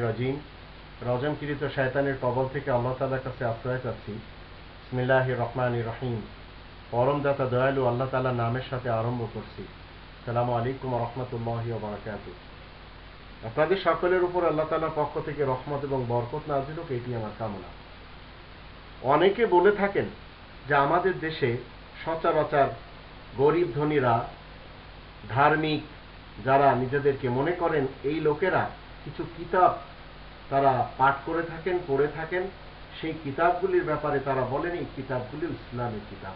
রাজিম। শয়তানের কবল থেকে আল্লাহ তালার কাছে আশ্রয় চাচ্ছি। ইসমিল্লাহ রহমান রহিম। পরমদাতা দয়ালু আল্লাহ নামের সাথে আরম্ভ করছি। সালাম আলাইকুম রহমতুল্লাহ বারাকাত আপনাদের সকলের উপর আল্লাহ তালার পক্ষ থেকে রহমত এবং বরকত নাজিল হোক, এটি আমার কামনা। অনেকে বলে থাকেন যে আমাদের দেশে সচরাচর গরিব ধনীরা ধার্মিক যারা নিজেদেরকে মনে করেন এই লোকেরা কিছু কিতাব তারা পাঠ করে থাকেন, পড়ে থাকেন, সেই কিতাবগুলির ব্যাপারে তারা বলেন, এই কিতাবগুলি ইসলামের কিতাব।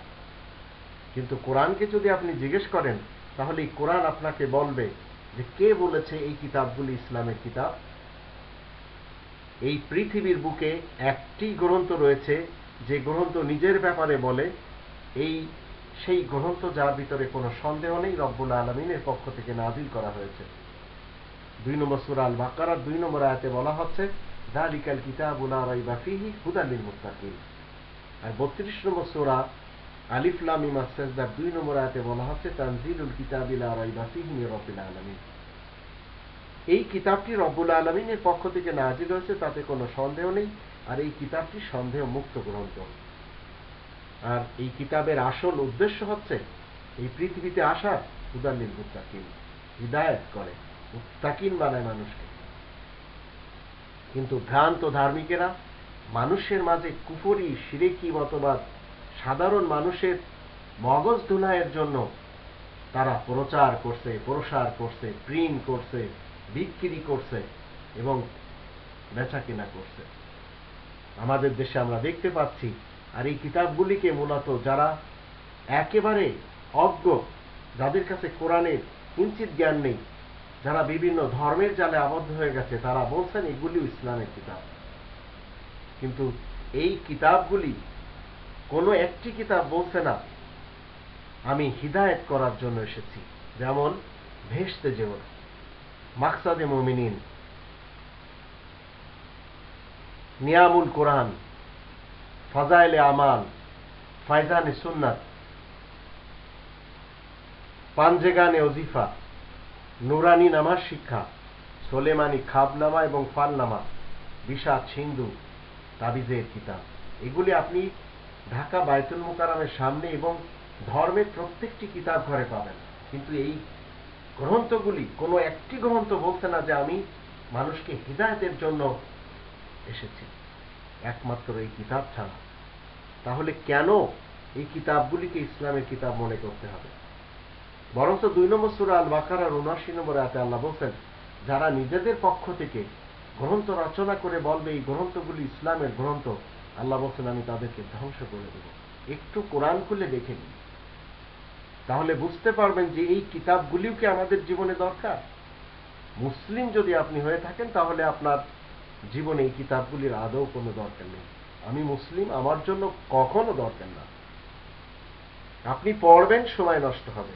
কিন্তু কোরআনকে যদি আপনি জিজ্ঞেস করেন, তাহলে এই কোরআন আপনাকে বলবে যে কে বলেছে এই কিতাবগুলি ইসলামের কিতাব? এই পৃথিবীর বুকে একটি গ্রন্থ রয়েছে, যে গ্রন্থ নিজের ব্যাপারে বলে, এই সেই গ্রন্থ যার ভিতরে কোনো সন্দেহ নেই, রব্বুল আলমিনের পক্ষ থেকে নাজিল করা হয়েছে। দুই নম্বর সুরা আল দুই নম্বর আয়াতে বলা হচ্ছে দালিকাল কিতাবুলা রাইবা ফিহি মুত্তাকিন আর বত্রিশ নম্বর সুরা ইমা সেজদার দুই নম্বর আয়াতে বলা হচ্ছে, তানজিলুল রব্বিল আলামিন। এই কিতাবটি রব্বুল আলমিনের পক্ষ থেকে নাজিল হয়েছে, তাতে কোনো সন্দেহ নেই, আর এই কিতাবটি সন্দেহ মুক্ত গ্রন্থ। আর এই কিতাবের আসল উদ্দেশ্য হচ্ছে এই পৃথিবীতে আসা হুদাল্লিল মুত্তাকিন, হৃদায়ত করে, মুত্তাকিন বানায় মানুষকে। কিন্তু ভ্রান্ত ধার্মিকেরা মানুষের মাঝে কুফরি, সিরেকি, মতবাদ, সাধারণ মানুষের মগজ ধুলাইয়ের জন্য তারা প্রচার করছে, প্রসার করছে, প্রিন্ট করছে, বিক্রি করছে এবং বেচা কিনা করছে। আমাদের দেশে আমরা দেখতে পাচ্ছি আর এই কিতাবগুলিকে মূলত যারা একেবারে অজ্ঞ, যাদের কাছে কোরআনের কিঞ্চিত জ্ঞান নেই, যারা বিভিন্ন ধর্মের জালে আবদ্ধ হয়ে গেছে, তারা বলছেন এগুলিও ইসলামের কিতাব। কিন্তু এই কিতাবগুলি কোনো একটি কিতাব বলছে না, আমি হিদায়ত করার জন্য এসেছি। যেমন ভেসতে যেমন মাকসাদে মমিনিন, নিয়ামুল কোরআন ফজাইলে আমাল, ফাইজানে সুন্নাত পাঞ্জেগানে অজিফা নুরানি নামার শিক্ষা, সোলেমানি খাবনামা এবং ফালনামা বিষাদ সিন্ধু তাবিজের কিতাব। এগুলি আপনি ঢাকা বায়তুল মোকারামের সামনে এবং ধর্মের প্রত্যেকটি কিতাব ঘরে পাবেন। কিন্তু এই গ্রন্থগুলি, কোনো একটি গ্রন্থ বলছে না যে আমি মানুষকে হৃদায়তের জন্য এসেছি। একমাত্র এই কিতাব ছাড়া। তাহলে কেন এই কিতাবগুলিকে ইসলামের কিতাব মনে করতে হবে? বরঞ্চ দুই নম্বর সুরা আল বাকারার উনআশি নম্বর আতে আল্লাহ বলছেন, যারা নিজেদের পক্ষ থেকে গ্রন্থ রচনা করে বলবে, এই গ্রন্থগুলি ইসলামের গ্রন্থ, আল্লাহ বলছেন, আমি তাদেরকে ধ্বংস করে দেব। একটু কোরআন খুলে দেখে নিন। তাহলে বুঝতে পারবেন যে এই কিতাবগুলিও কি আমাদের জীবনে দরকার? মুসলিম যদি আপনি হয়ে থাকেন, তাহলে আপনার জীবনে এই কিতাবগুলির আদৌ কোনো দরকার নেই। আমি মুসলিম, আমার জন্য কখনো দরকার না। আপনি পড়বেন, সময় নষ্ট হবে।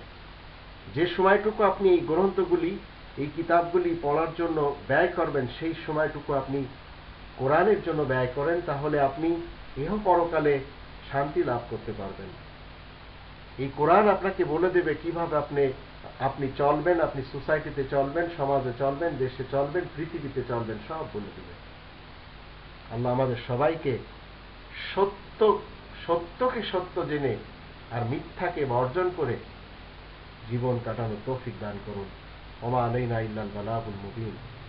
যে সময়টুকু আপনি এই গ্রন্থগুলি, এই কিতাবগুলি পড়ার জন্য ব্যয় করবেন, সেই সময়টুকু আপনি কোরআনের জন্য ব্যয় করেন, তাহলে আপনি এহ পরকালে শান্তি লাভ করতে পারবেন। এই কোরআন আপনাকে বলে দেবে কীভাবে আপনি আপনি চলবেন, আপনি সোসাইটিতে চলবেন, সমাজে চলবেন, দেশে চলবেন, পৃথিবীতে চলবেন, সব বলে দেবে। আল্লাহ আমাদের সবাইকে সত্য, সত্যকে সত্য জেনে আর মিথ্যাকে বর্জন করে জীবন কাটানো তৌফিক দান করুন। ওমা আলাইনা ইল্লাল বালাগুল মুবিন।